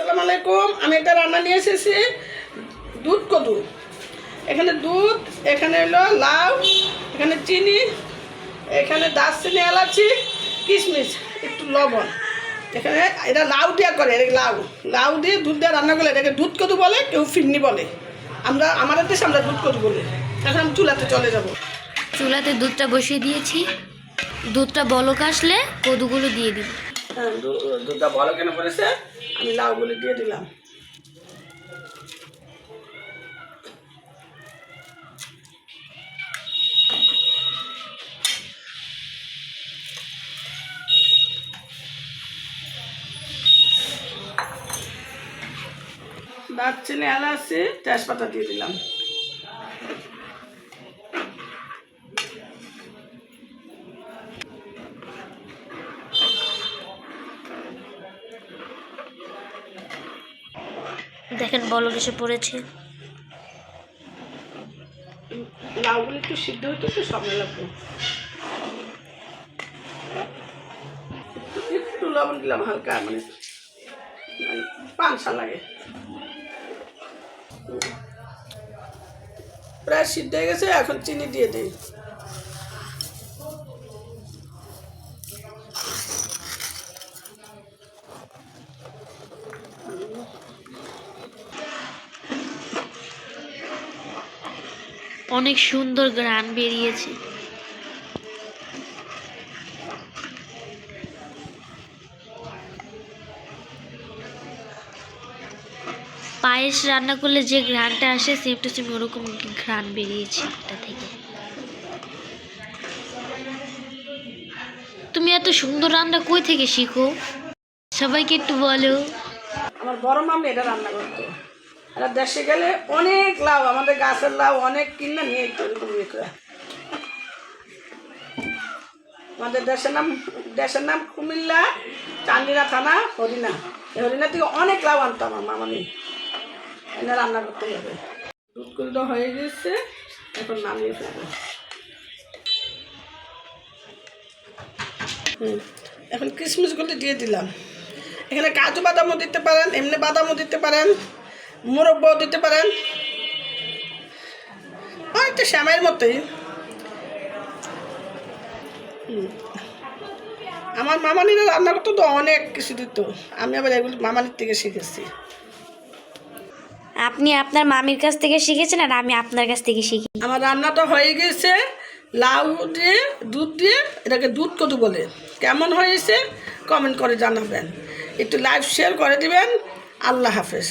সালাম আলাইকুম, আমি একটা রান্না নিয়ে এসেছি, দুধ কদু। এখানে দুধ, এখানে হলো লাউ, এখানে চিনি, এখানে দারচিনি, এলাচি, কিশমিশ, একটু লবণ। এখানে এটা লাউ দিয়ে করে লাউ। লাউ দিয়ে দুধ দিয়ে রান্না করলে এটাকে দুধ কদু বলে, কেউ ফিরনি বলে। আমরা আমাদের দেশে আমরা দুধ কদু বলি। এখন আমি চুলাতে চলে যাব। চুলাতে দুধটা বসিয়ে দিয়েছি। দুধটা বলক আসলে কদুগুলো দিয়ে দিব। হ্যাঁ দু- দুধটা ভালো কেন করেছে? আমি লাউগুলি দিয়ে দিলাম। দারচিনি এলাচি তেজপাতা দিয়ে দিলাম। দেখেন বলক এসে পড়েছে। একটু সিদ্ধ একটু লাগবে। একটু দিলাম হালকা মানে লাগে। প্রায় সিদ্ধ হয়ে গেছে, এখন চিনি দিয়ে দিই। অনেক সুন্দর গ্রান বেরিয়েছে। পায়েস রান্না করলে যে ঘ্রাণটা আসে সেম টু সেম ওরকম ঘ্রাণ বেরিয়েছে এটা থেকে। তুমি এত সুন্দর রান্না কই থেকে শিখো? সবাইকে একটু বলো। আমার বড় মামি এটা রান্না করতো। এটা দেশে গেলে অনেক লাভ আমাদের গাছের লাভ অনেক কিনে নিয়ে। আমাদের দেশের নাম দেশের নাম কুমিল্লা, চান্দিনা থানা হরিণা এই হরিণা থেকে অনেক লাভ আনতো আমার মামানি। এনে রান্না করতে যাবে। দুধ করে তো হয়ে গেছে, এখন নামিয়ে ফেলব। হুম, এখন কিশমিশগুলো দিয়ে দিলাম। এখানে কাজু বাদামও দিতে পারেন, এমনি বাদামও দিতে পারেন। মুরব্বাও দিতে পারেন অনেকটা শ্যামের মতোই। আমার মামানিরা রান্না করতো তো অনেক কিছু দিত। আমি আবার এগুলো মামানির থেকে শিখেছি। আপনি আপনার মামির কাছ থেকে শিখেছেন আর আমি আপনার কাছ থেকে শিখি। আমার রান্নাটা হয়ে গেছে লাউ দিয়ে দুধ দিয়ে এটাকে দুধ কদু বলে। কেমন হয়েছে? কমেন্ট করে জানাবেন। একটু লাইভ শেয়ার করে দিবেন। আল্লাহ হাফেজ।